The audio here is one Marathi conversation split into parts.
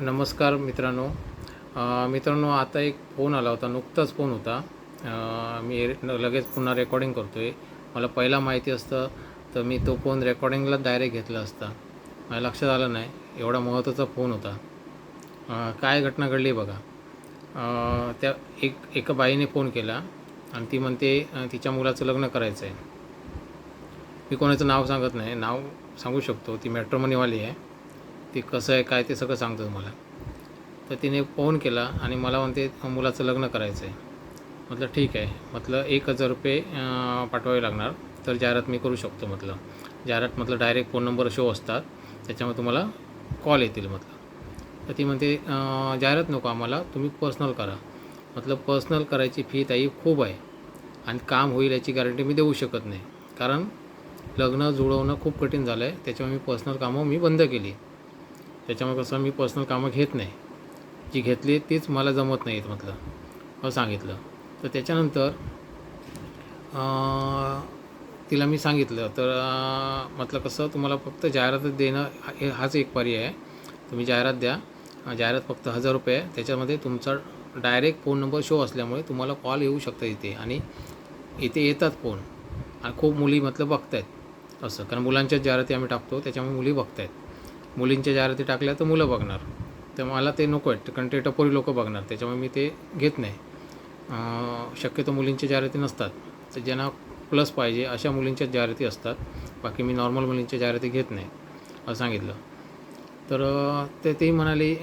नमस्कार मित्रांनो. मित्रांनो आता एक फोन आला होता नुकताच फोन होता. मी लगेच पुन्हा रेकॉर्डिंग करतो आहे मला पहिला माहिती असतं तर मी तो फोन रेकॉर्डिंगला डायरेक्ट घेतला असता. मला लक्षात आलं नाही एवढा महत्त्वाचा फोन होता. काय घटना घडली बघा. त्या एक एका बाईने फोन केला आणि ती म्हणते तिच्या मुलाचं लग्न करायचं आहे मी कोणाचं नाव सांगत नाही नाव सांगू शकतो ती मॅट्रोमनीवाली आहे. ते कसं आहे काय ते सगळं सांगतो तुम्हाला तर तिने फोन केला आणि मला म्हणते मुलाचं लग्न करायचं आहे म्हटलं ठीक आहे. म्हटलं एक हजार रुपये पाठवावे लागणार तर जाहिरात मी करू शकतो म्हटलं. जाहिरात म्हटलं डायरेक्ट फोन नंबर शो असतात त्याच्यामुळे तुम्हाला कॉल येतील म्हटलं. तर ती म्हणते जाहिरात नको आम्हाला तुम्ही पर्सनल करा. म्हटलं पर्सनल करायची फी ताई खूप आहे आणि काम होईल याची गॅरंटी मी देऊ शकत नाही. कारण लग्न जुळवणं खूप कठीण झालं आहे त्याच्यामुळे मी पर्सनल कामं मी बंद केली. त्याच्यामुळे कसं मी पर्सनल कामं घेत नाही. जी घेतली तीच मला जमत नाहीत म्हटलं सांगितलं. तर त्याच्यानंतर तिला मी सांगितलं तर म्हटलं कसं तुम्हाला फक्त जाहिरात देणं हा- हे- हाच एक पर्याय आहे. तुम्ही जाहिरात द्या. जाहिरात फक्त हजार रुपये आहे. त्याच्यामध्ये तुमचा डायरेक्ट फोन नंबर शो असल्यामुळे तुम्हाला कॉल येऊ शकतात इथे आणि इथे येतात फोन आणि खूप मुली म्हटलं बघतायत असं. कारण मुलांच्याच जाहिराती आम्ही टाकतो त्याच्यामुळे मुली बघतायत. मुलींच्या जाहिराती टाकल्या तर मुलं बघणार. तर मला ते नको आहे कारण ते टपोरी लोक बघणार त्याच्यामुळे मी ते घेत नाही. शक्यतो मुलींच्या जाहिराती नसतात. तर ज्यांना प्लस पाहिजे अशा मुलींच्या जाहिराती असतात. बाकी मी नॉर्मल मुलींच्या जाहिराती घेत नाही असं सांगितलं. तर ते ती म्हणाली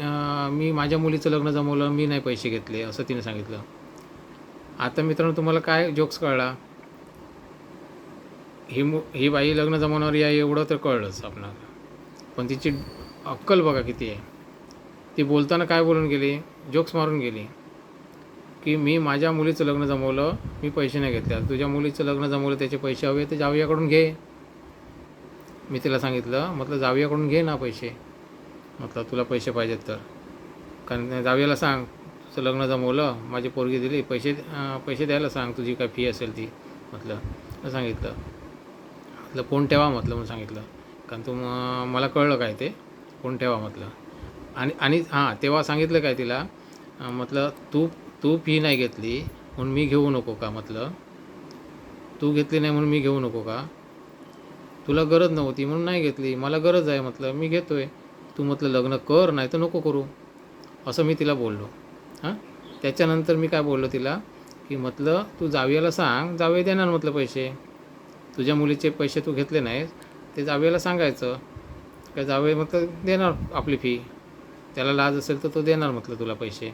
मी माझ्या मुलीचं लग्न जमवलं मी नाही पैसे घेतले असं तिने सांगितलं. आता मित्रांनो तुम्हाला काय जोक्स कळला? ही मु ही बाई लग्न जमवणारी आहे एवढं तर कळलंच आपणाला. पण तिची अक्कल बघा किती आहे. ती बोलताना काय बोलून गेली? जोक्स मारून गेली. की मी माझ्या मुलीचं लग्न जमवलं मी पैसे नाही घेतले. तुझ्या मुलीचं लग्न जमवलं त्याचे पैसे हवे ते जावयाकडून घे. मी तिला सांगितलं म्हटलं जावयाकडून घे ना पैसे. म्हटलं तुला पैसे पाहिजेत तर. कारण जावयाला सांग तुझं लग्न जमवलं माझी पोरगी दिली पैसे पैसे द्यायला सांग तुझी काय फी असेल ती. म्हटलं सांगितलं. म्हटलं फोन ठेवा म्हटलं म्हणून सांगितलं. कारण तू मला कळलं काय ते कोण ठेवा म्हटलं. आणि आणि हां तेव्हा सांगितलं काय तिला म्हटलं तू तू फी नाही घेतली म्हणून मी घेऊ नको का? म्हटलं. तू घेतली नाही म्हणून मी घेऊ नको का? तुला गरज नव्हती म्हणून नाही घेतली. मला गरज आहे म्हटलं. मी घेतो आहे तू म्हटलं लग्न कर नाही तर नको करू. असं मी तिला बोललो. हां? त्याच्यानंतर मी काय बोललो तिला की म्हटलं तू जावयाला सांग. जावे देणार म्हटलं पैसे. तुझ्या मुलीचे पैसे तू घेतले नाहीस. ते जावेला सांगायचं काय जावे म्हटलं देणार आपली फी त्याला लाज असेल तर तो देणार म्हटलं तुला पैसे.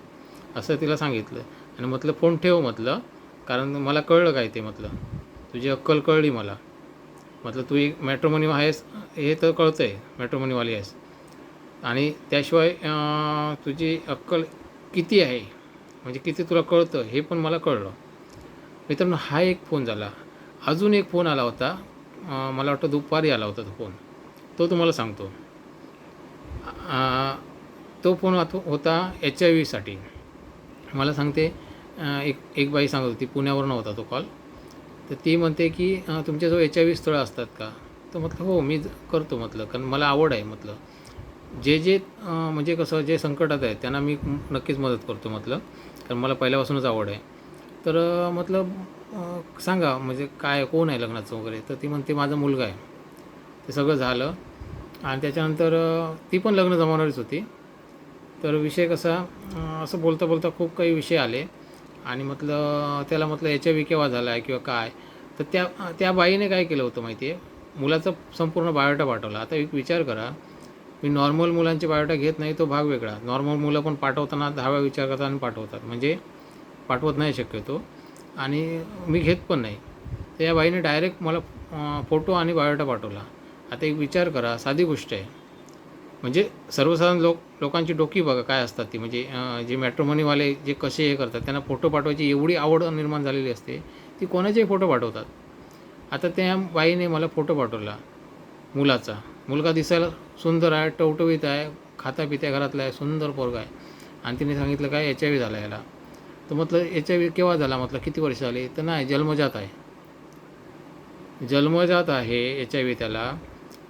असं तिला सांगितलं. आणि म्हटलं फोन ठेव म्हटलं कारण मला कळलं काय ते म्हटलं. तुझी अक्कल कळली मला. म्हटलं तू एक मॅट्रोमनी आहेस हे तर कळतं आहे मॅट्रोमनीवाली आहेस. आणि त्याशिवाय तुझी अक्कल किती आहे? म्हणजे किती तुला कळतं हे पण मला कळलं. मित्रांनो हा एक फोन झाला. अजून एक फोन आला होता. मला वाटतं दुपारी आला होता तो फोन. तो तुम्हाला सांगतो. तो फोन होता एच आय व्हीसाठी मला सांगते एक एक बाई सांगत होती पुण्यावरून होता तो कॉल. तर ती म्हणते की तुमच्याजवळ एच आय व्ही स्थळं असतात का? तर म्हटलं हो मी करतो म्हटलं कारण मला आवड आहे म्हटलं. जे जे म्हणजे कसं जे संकटात आहेत त्यांना मी नक्कीच मदत करतो म्हटलं. कारण मला पहिल्यापासूनच आवड आहे. तर मतलब सांगा म्हणजे काय कोण आहे लग्नाचं वगैरे? तर ती म्हणते माझा मुलगा आहे. ते सगळं झालं. आणि त्याच्यानंतर ती पण लग्न जमवणारीच होती. तर विषय कसा असं बोलता बोलता खूप काही विषय आले. आणि म्हटलं त्याला म्हटलं याच्या वी केव्हा झाला आहे किंवा काय. तर त्या त्या बाईने काय केलं होतं माहिती आहे मुलाचा संपूर्ण बायोटा पाठवला. आता एक विचार करा. मी नॉर्मल मुलांचे बायोटा घेत नाही तो भाग वेगळा. नॉर्मल मुलं पण पाठवताना दहाव्या विचार करतात आणि पाठवतात. म्हणजे पाठवत नाही शक्यतो. आणि मी घेत पण नाही. तर या बाईने डायरेक्ट मला फोटो आणि बायोटा पाठवला. आता एक विचार करा साधी गोष्ट आहे. म्हणजे सर्वसाधारण लोक लोकांची डोकी बघा काय असतात ती. म्हणजे जे मॅट्रोमनीवाले जे कसे हे करतात त्यांना फोटो पाठवायची एवढी आवड निर्माण झालेली असते ती कोणाचेही फोटो पाठवतात. आता त्या बाईने मला फोटो पाठवला मुलाचा. मुलगा दिसायला सुंदर आहे टवटवीत आहे खाता पित्या घरातला आहे सुंदर पोरगा आहे. आणि तिने सांगितलं काय एच आय व्ही झाला याला? तर म्हटलं एच आय व्ही केव्हा झाला? म्हटलं किती वर्ष झाली? तर नाही जन्मजात आहे. जन्मजात आहे एच आय व्ही त्याला.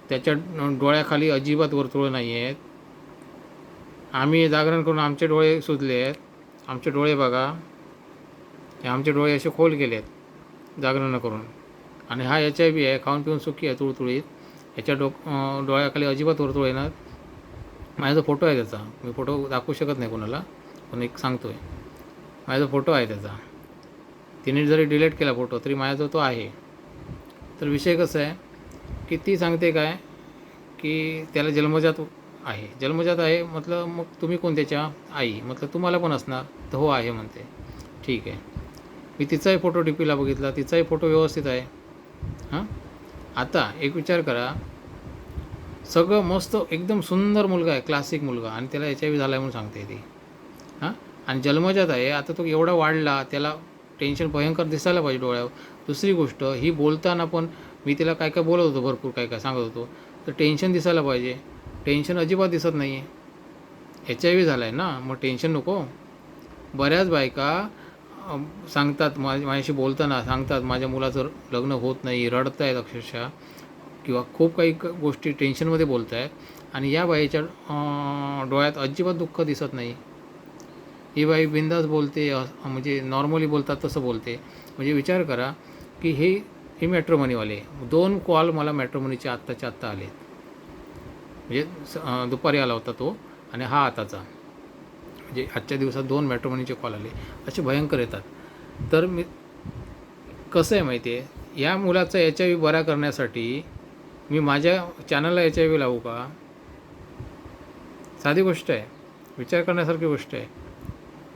त्याच्या डोळ्याखाली अजिबात वर्तुळं नाही आहेत. आम्ही जागरण करून आमचे डोळे सुजले आहेत. आमचे डोळे बघा. हे आमचे डोळे असे खोल गेले आहेत जागरण करून. आणि हा एच आय व्ही आहे खाऊन पिऊन सुखी आहे तुळतुळीत. याच्या डोक डोळ्याखाली अजिबात वर्तुळ येणार. माझा जो फोटो आहे त्याचा. मी फोटो दाखवू शकत नाही कोणाला. पण एक सांगतो आहे माझा फोटो आहे त्याचा. तिने जरी डिलीट केला फोटो तरी माझा तो आहे. तर विषय कसा आहे की ती सांगते काय की त्याला जन्मजात आहे. जन्मजात आहे म्हटलं मग तुम्ही कोण त्याच्या आई? म्हटलं तुम्हाला पण असणार? तर हो आहे म्हणते. ठीक आहे. मी तिचाही फोटो डी पीला बघितला. तिचाही फोटो व्यवस्थित आहे. हां? आता एक विचार करा. सगळं मस्त एकदम सुंदर मुलगा आहे. क्लासिक मुलगा. आणि त्याला एच आय व्ही झाला आहे म्हणून सांगते ती. हां? आणि जन्मजात आहे आता तो एवढा वाढला त्याला टेन्शन भयंकर दिसायला पाहिजे डोळ्यावर. दुसरी गोष्ट ही बोलताना पण मी तिला काय काय बोलत होतो भरपूर काय काय सांगत होतो तर टेन्शन दिसायला पाहिजे. टेन्शन अजिबात दिसत नाही आहे एच आय व्ही झाला आहे ना मग टेन्शन नको. बऱ्याच बायका सांगतात मा माझ्याशी बोलताना सांगतात माझ्या मुलाचं लग्न होत नाही रडत आहेत अक्षरशः किंवा खूप काही क- गोष्टी टेन्शनमध्ये बोलत आहेत आणि या बाईच्या डोळ्यात अजिबात दुःख दिसत नाही. ही बाई बिंदास बोलते म्हणजे नॉर्मली बोलतात तसं बोलते. म्हणजे विचार करा की हे हे मॅट्रोमनीवाले दोन कॉल मला मॅट्रोमनीचे आत्ताच्या आत्ता आले म्हणजे दुपारी आला होता तो आणि हा आताचा. म्हणजे आजच्या दिवसात दोन मॅट्रोमनीचे कॉल आले. असे भयंकर येतात. तर मी कसं आहे माहिती आहे? या मुलाचा एच आय व्ही बरा करण्यासाठी मी माझ्या चॅनलला एच आय व्ही लावू का? साधी गोष्ट आहे. विचार करण्यासारखी गोष्ट आहे.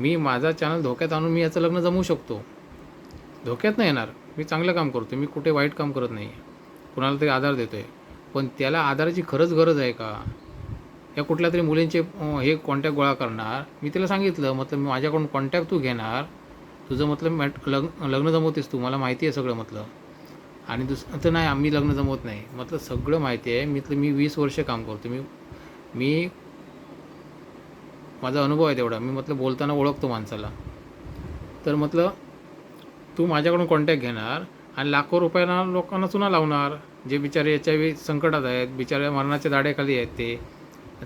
मी माझा चॅनल धोक्यात आणून मी याचं लग्न जमवू शकतो. धोक्यात नाही येणार. मी चांगलं काम करतो मी कुठे वाईट काम करत नाही कुणाला तरी आधार देतो आहे पण त्याला आधाराची खरंच गरज आहे का? या कुठल्या तरी मुलींचे हे कॉन्टॅक्ट गोळा करणार? मी तिला सांगितलं मतलब माझ्याकडून कॉन्टॅक्ट तू घेणार. तुझं मतलब मॅट लग्न लग्न जमवतेस तू. मला माहिती आहे सगळं म्हटलं आणि दुस तर नाही आम्ही लग्न जमवत नाही. म्हटलं सगळं माहिती आहे. मी मी वीस वर्ष काम करतो मी मी माझा अनुभव आहे तेवढा. मी म्हटलं बोलताना ओळखतो माणसाला. तर म्हटलं तू माझ्याकडून कॉन्टॅक्ट घेणार आणि लाखो रुपयांना लोकांना चुना लावणार. जे बिचारे याच्या वेळी संकटात आहेत बिचारे मरणाच्या दाड्याखाली आहेत ते.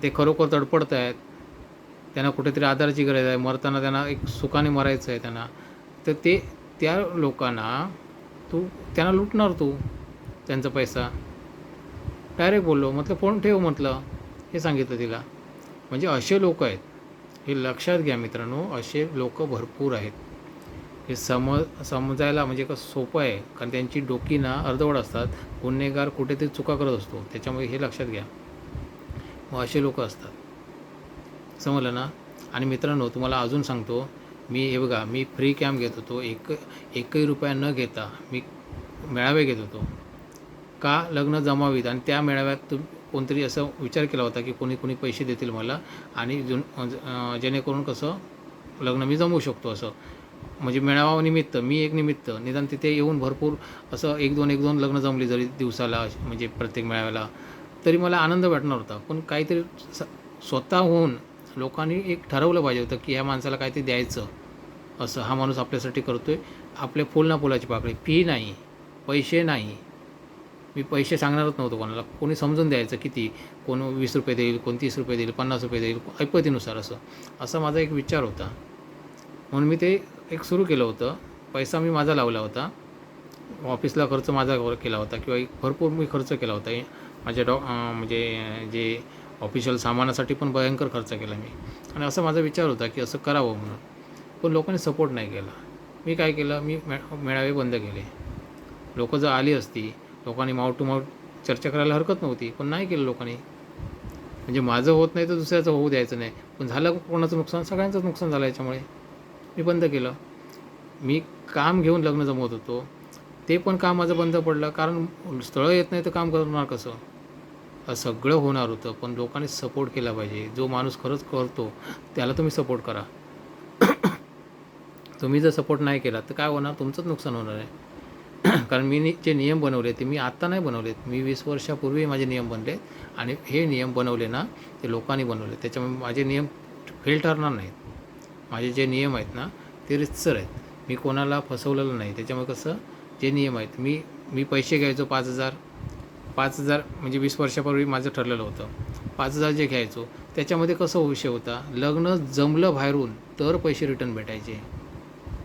ते खरोखर तडपडत आहेत. त्यांना कुठेतरी आधाराची गरज आहे. मरताना त्यांना एक सुखाने मरायचं आहे त्यांना. तर ते त्या लोकांना तू त्यांना लुटणार तू त्यांचा पैसा. डायरेक्ट बोललो. म्हटलं फोन ठेव म्हटलं. हे सांगितलं तिला. म्हणजे असे लोक आहेत हे लक्षात घ्या मित्रांनो असे लोक भरपूर आहेत. हे समज समजायला म्हणजे कसं सोपं आहे कारण त्यांची डोकी ना अर्धवट असतात गुन्हेगार कुठेतरी चुका करत असतो त्याच्यामुळे हे लक्षात घ्या. मग असे लोक असतात. समजलं ना आणि मित्रांनो तुम्हाला अजून सांगतो मी हे बघा मी फ्री कॅम्प घेत होतो एक एकही रुपया न घेता मी मेळावे घेत होतो. का लग्न जमावीत आणि त्या मेळाव्यात तुम कोणतरी असं विचार केला होता की कोणी कोणी पैसे देतील मला आणि जुन जेणेकरून कसं लग्न मी जमवू शकतो असं. म्हणजे मेळावा निमित्त मी एक निमित्त. निदान तिथे येऊन भरपूर असं एक दोन एक दोन लग्न जमली जरी दिवसाला म्हणजे प्रत्येक मेळाव्याला. तरी मला आनंद वाटणार होता. पण काहीतरी स स्वतःहून लोकांनी एक ठरवलं पाहिजे होतं की ह्या माणसाला काहीतरी द्यायचं असं हा माणूस आपल्यासाठी करतो आहे आपल्या फुल ना फुलाची पाकळी. फी नाही. पैसे नाही. मी पैसे सांगणारच नव्हतो कोणाला. कोणी समजून द्यायचं किती कोण वीस रुपये देईल कोण तीस रुपये देईल पन्नास रुपये देईल ऐपतीनुसार असं. असा माझा एक विचार होता. म्हणून मी ते एक सुरू केलं होतं. पैसा मी माझा लावला होता. ऑफिसला खर्च माझा केला होता किंवा एक भरपूर मी खर्च केला होता. माझ्या डॉ म्हणजे जे ऑफिशियल सामानासाठी पण भयंकर खर्च केला मी. आणि असा माझा विचार होता की असं करावं म्हणून. पण लोकांनी सपोर्ट नाही केला. मी काय केलं? मी मे मेळावे बंद केले. लोकं जर आली असती लोकांनी माउट टू माउट चर्चा करायला हरकत नव्हती पण नाही केलं लोकांनी. म्हणजे माझं होत नाही तर दुसऱ्याचं होऊ द्यायचं नाही. पण झालं कोणाचं नुकसान? सगळ्यांचंच नुकसान झालं याच्यामुळे. मी बंद केलं. मी काम घेऊन लग्न जमवत होतो. ते पण काम माझं बंद पडलं. कारण स्थळं येत नाही तर काम करणार कसं? सगळं होणार होतं पण लोकांनी सपोर्ट केला पाहिजे. जो माणूस खरंच करतो त्याला तुम्ही सपोर्ट करा. तुम्ही जर सपोर्ट नाही केला तर काय होणार? तुमचंच नुकसान होणार आहे. कारण मी नि- जे नियम बनवले ते मी आत्ता नाही बनवलेत मी वीस वर्षापूर्वी माझे नियम बनले आणि हे नियम बनवले ना ते लोकांनी बनवले. त्याच्यामुळे माझे नियम फेल ठरणार नाहीत. माझे जे नियम आहेत ना ते रितसर आहेत. मी कोणाला फसवलेलं नाही. त्याच्यामुळे कसं जे नियम आहेत मी मी पैसे घ्यायचो पाच हजार. पाच हजार म्हणजे वीस वर्षापूर्वी माझं ठरलेलं होतं. पाच हजार जे घ्यायचो त्याच्यामध्ये कसं विषय होता? लग्न जमलं बाहेरून तर पैसे रिटर्न भेटायचे.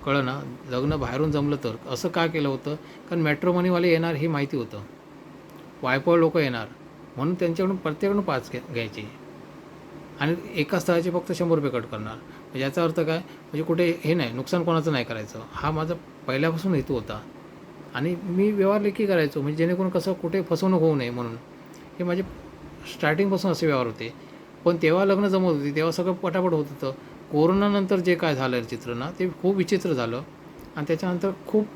कळलं ना? लग्न बाहेरून जमलं तर. असं का केलं होतं? कारण मॅट्रोमनीवाले येणार हे माहिती होतं. वायपळ लोक येणार. म्हणून त्यांच्याकडून प्रत्येकाकडून पाच घ्या घ्यायचे. आणि एका स्थळाचे फक्त शंभर रुपये कट करणार. म्हणजे याचा अर्थ काय? म्हणजे कुठे हे नाही नुकसान कोणाचं नाही करायचं. हा माझा पहिल्यापासून हेतू होता. आणि मी व्यवहार लेखी करायचो. म्हणजे जेणेकरून कसं कुठे फसवणूक होऊ नये म्हणून. हे माझे स्टार्टिंगपासून असे व्यवहार होते. पण तेव्हा लग्न जमत होती. तेव्हा सगळं पटापट होत होतं. कोरोनानंतर जे काय झालं चित्र ना ते खूप विचित्र झालं. आणि त्याच्यानंतर खूप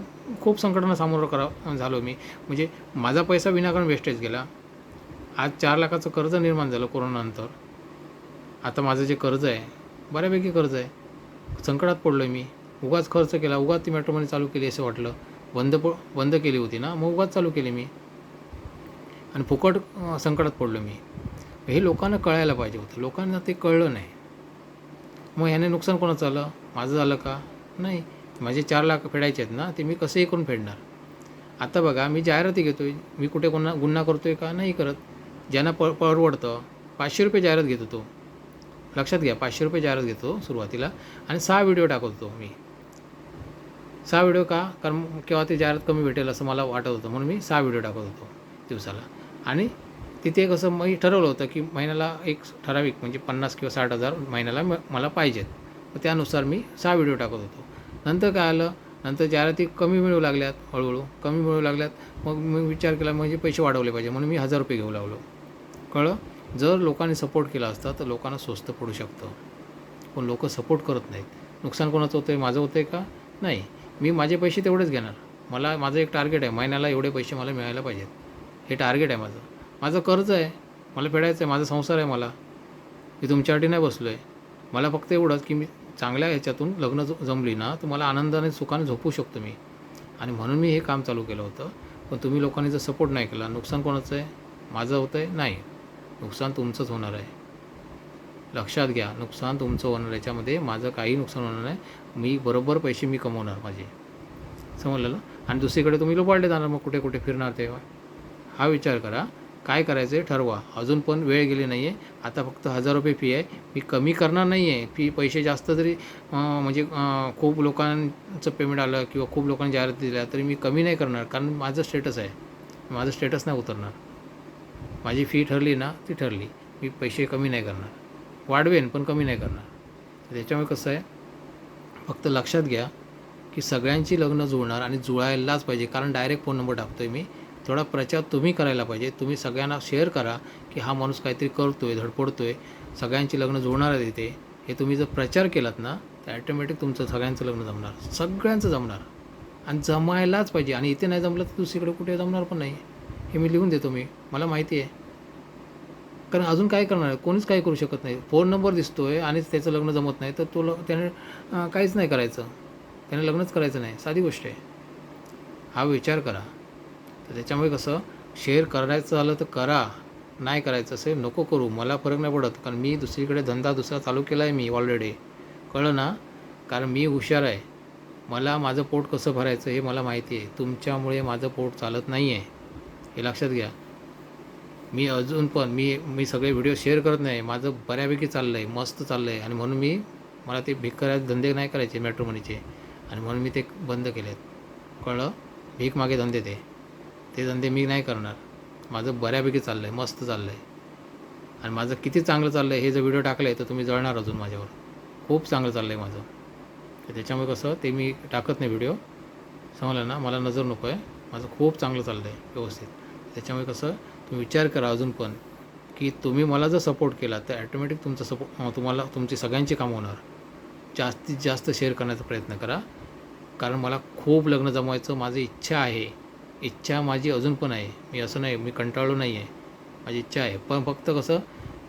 खूप संकटांना सामोरं करा झालो मी. म्हणजे माझा पैसा विनाकारण वेस्टेज गेला. आज चार लाखाचं कर्ज निर्माण झालं कोरोनानंतर. आता माझं जे कर्ज आहे बऱ्यापैकी कर्ज आहे. संकटात पडलो आहे मी. उगाच खर्च केला उगाच ती मेट्रो चालू केली असं वाटलं. बंद प बंद केली होती ना मग उगाच चालू केली मी. आणि फुकट संकटात पडलो मी. हे लोकांना कळायला पाहिजे होतं. लोकांना ते कळलं नाही. मग ह्याने नुकसान कोणाचं झालं? माझं झालं का? नाही. माझे चार लाख फेडायचे आहेत ना ते मी कसंही करून फेडणार. आता बघा मी जाहिराती घेतो आहे मी कुठे कोणा गुन्हा करतो आहे का? नाही करत. ज्यांना प परवडतं पाचशे रुपये जाहिरात घेतो तो. लक्षात घ्या पाचशे रुपये जाहिरात घेतो सुरुवातीला. आणि सहा व्हिडिओ टाकवतो मी. सहा व्हिडिओ का? कारण केव्हा ते जाहिरात कमी भेटेल असं मला वाटत होतं. म्हणून मी सहा व्हिडिओ टाकत होतो दिवसाला. आणि तिथे कसं मी ठरवलं होतं की महिन्याला एक ठराविक म्हणजे पन्नास किंवा साठ हजार महिन्याला म मला पाहिजेत. त्यानुसार मी सहा व्हिडिओ टाकत होतो. नंतर काय आलं? नंतर जाहिराती कमी मिळू लागल्यात हळूहळू कमी मिळू लागल्यात मग मी विचार केला म्हणजे पैसे वाढवले पाहिजे म्हणून मी हजार रुपये घेऊ लागलो. कळलं? जर लोकांनी सपोर्ट केला असता तर लोकांना स्वस्त पडू शकतं. पण लोक सपोर्ट करत नाहीत. नुकसान कोणाचं होतं आहे माझं होतं आहे का? नाही. मी माझे पैसे तेवढेच घेणार. मला माझं एक टार्गेट आहे. महिन्याला एवढे पैसे मला मिळायला पाहिजेत. हे टार्गेट आहे माझं. माझं कर्ज आहे मला फेडायचं आहे माझा संसार आहे मला. मी तुमच्यासाठी नाही बसलो आहे मला फक्त एवढंच की मी चांगल्या ह्याच्यातून लग्न ज- जमली ना तर मला आनंदाने सुखाने झोपू शकतो मी. आणि म्हणून मी हे काम चालू केलं होतं. पण तुम्ही लोकांनी जर सपोर्ट नाही केला नुकसान कोणाचं आहे? माझं होतं आहे? नाही. नुकसान तुमचंच होणार आहे. लक्षात घ्या नुकसान तुमचं होणार याच्यामध्ये माझं काही नुकसान होणार नाही. मी बरोबर पैसे मी कमवणार माझे. समजलं ना? आणि दुसरीकडे तुम्ही लोपाडले जाणार मग कुठे कुठे फिरणार तेव्हा? हा विचार करा. काय करायचं आहे ठरवा. अजून पण वेळ गेली नाही आहे आता फक्त हजार रुपये फी आहे. मी कमी करणार नाही आहे फी पैसे जास्त जरी म्हणजे खूप लोकांचं पेमेंट आलं किंवा खूप लोकांनी जाहिरात दिल्या तरी मी कमी नाही करणार. कारण माझं स्टेटस आहे. माझं स्टेटस नाही उतरणार. माझी फी ठरली ना ती ठरली. मी पैसे कमी नाही करणार. वाढवेन पण कमी नाही करणार. त्याच्यामुळे कसं आहे फक्त लक्षात घ्या की सगळ्यांची लग्न जुळणार आणि जुळायलाच पाहिजे. कारण डायरेक्ट फोन नंबर टाकतो आहे मी. थोडा प्रचार तुम्ही करायला पाहिजे. तुम्ही सगळ्यांना शेअर करा की हा माणूस काहीतरी करतो आहे धडपडतो आहे सगळ्यांची लग्न जुळणार आहे तिथे. हे तुम्ही जर प्रचार केलात ना तर ॲटोमॅटिक तुमचं सगळ्यांचं लग्न जमणार. सगळ्यांचं जमणार. आणि जमायलाच पाहिजे. आणि इथे नाही जमलं तर दुसरीकडे कुठे जमणार पण नाही. हे मी लिहून देतो मी. मला माहिती आहे. कारण अजून काय करणार आहे? कोणीच काही करू शकत नाही. फोन नंबर दिसतो आहे आणि त्याचं लग्न जमत नाही तर तो ल त्याने काहीच नाही करायचं. त्याने लग्नच करायचं नाही. साधी गोष्ट आहे. हा विचार करा. तर त्याच्यामुळे कसं शेअर करायचं झालं तर करा नाही करायचं असेल नको करू मला फरक नाही पडत कारण मी दुसरीकडे धंदा दुसरा चालू केला आहे मी ऑलरेडी कळलं ना? कारण मी हुशार आहे. मला माझं पोट कसं भरायचं हे मला माहिती आहे. तुमच्यामुळे माझं पोट चालत नाही आहे हे लक्षात घ्या. मी अजून पण मी मी सगळे व्हिडिओ शेअर करत नाही. माझं बऱ्यापैकी चाललं आहे मस्त चाललं आहे आणि म्हणून मी मला ते भीक करायचे धंदे नाही करायचे मॅट्रोमनीचे आणि म्हणून मी ते बंद केले आहेत कळलं? भीक मागे धंदे ते. ते धंदे मी नाही करणार. माझं बऱ्यापैकी चाललं आहे मस्त चाललं आहे आणि माझं किती चांगलं चाललं आहे हे जर व्हिडिओ टाकलं आहे तर तुम्ही जळणार अजून माझ्यावर. खूप चांगलं चाललं आहे माझं. तर त्याच्यामुळे कसं ते मी टाकत नाही व्हिडिओ समजलं ना मला नजर नको आहे माझं खूप चांगलं चाललं आहे व्यवस्थित. त्याच्यामुळे कसं तुम्ही विचार करा अजून पण की तुम्ही मला जर सपोर्ट केला तर ॲटोमॅटिक तुमचा सपोर्ट तुम्हाला तुमची सगळ्यांची कामं होणार. जास्तीत जास्त शेअर करण्याचा प्रयत्न करा. कारण मला खूप लग्न जमवायचं माझी इच्छा आहे. इच्छा माझी अजून पण आहे. मी असं नाही मी कंटाळलो नाही आहे. माझी इच्छा आहे. पण फक्त कसं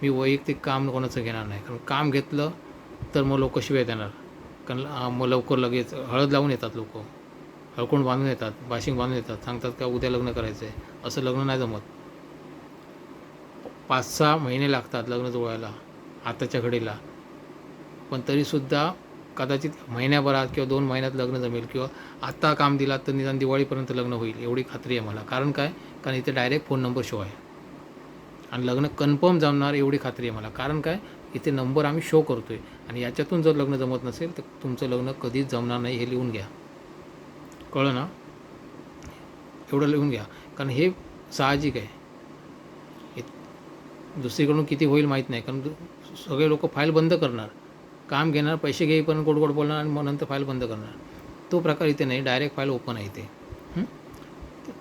मी वैयक्तिक काम कोणाचं घेणार नाही. कारण काम घेतलं तर मग लोक शिवाय देणार. कारण मग लवकर लगेच हळद लावून येतात लोक. हळकोण बांधून येतात बाशिंग बांधून येतात. सांगतात का उद्या लग्न करायचं आहे असं लग्न नाही जमत. पाच सहा महिने लागतात लग्न जुळवायला आताच्या घडीला. पण तरीसुद्धा कदाचित महिन्याभरात किंवा दोन महिन्यात लग्न जमेल किंवा आत्ता काम दिलात तर निदान दिवाळीपर्यंत लग्न होईल एवढी खात्री आहे मला. कारण काय? कारण इथे डायरेक्ट फोन नंबर शो आहे. आणि लग्न कन्फर्म जमणार एवढी खात्री आहे मला. कारण काय? इथे नंबर आम्ही शो करतो आहे आणि याच्यातून जर लग्न जमत नसेल तर तुमचं लग्न कधीच जमणार नाही हे लिहून घ्या. कळलं ना? एवढं लिहून घ्या. कारण हे साहजिक आहे. हे दुसरीकडून किती होईल माहीत नाही. कारण सगळे लोक फाईल बंद करणार. काम घेणार पैसे घेईपर्यंत गोड गोड बोलणार आणि मग नंतर फाईल बंद करणार. तो प्रकार इथे नाही डायरेक्ट फाईल ओपन आहे इथे.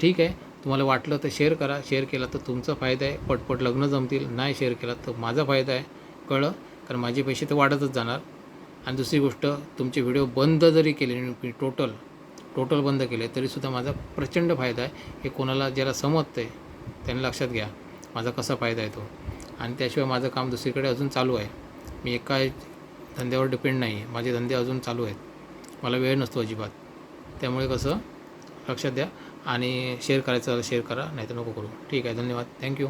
ठीक आहे तुम्हाला वाटलं तर शेअर करा शेअर केला तर तुमचा फायदा आहे पटपट लग्न जमतील नाही शेअर केला तर माझा फायदा आहे कळलं? कारण माझे पैसे तर वाढतच जाणार. आणि दुसरी गोष्ट तुमचे व्हिडिओ बंद जरी केले टोटल टोटल बंद केले तरीसुद्धा माझा प्रचंड फायदा आहे. हे कोणाला ज्याला समजतं आहे त्यांनी लक्षात घ्या माझा कसा फायदा आहे तो. आणि त्याशिवाय माझं काम दुसरीकडे अजून चालू आहे. मी एका धंद्यावर डिपेंड नाही. आहे माझे धंदे अजून चालू आहेत. मला वेळ नसतो अजिबात. त्यामुळे कसं लक्षात द्या आणि शेअर करायचं शेअर करा नाही तर नको करू. ठीक आहे धन्यवाद. थँक्यू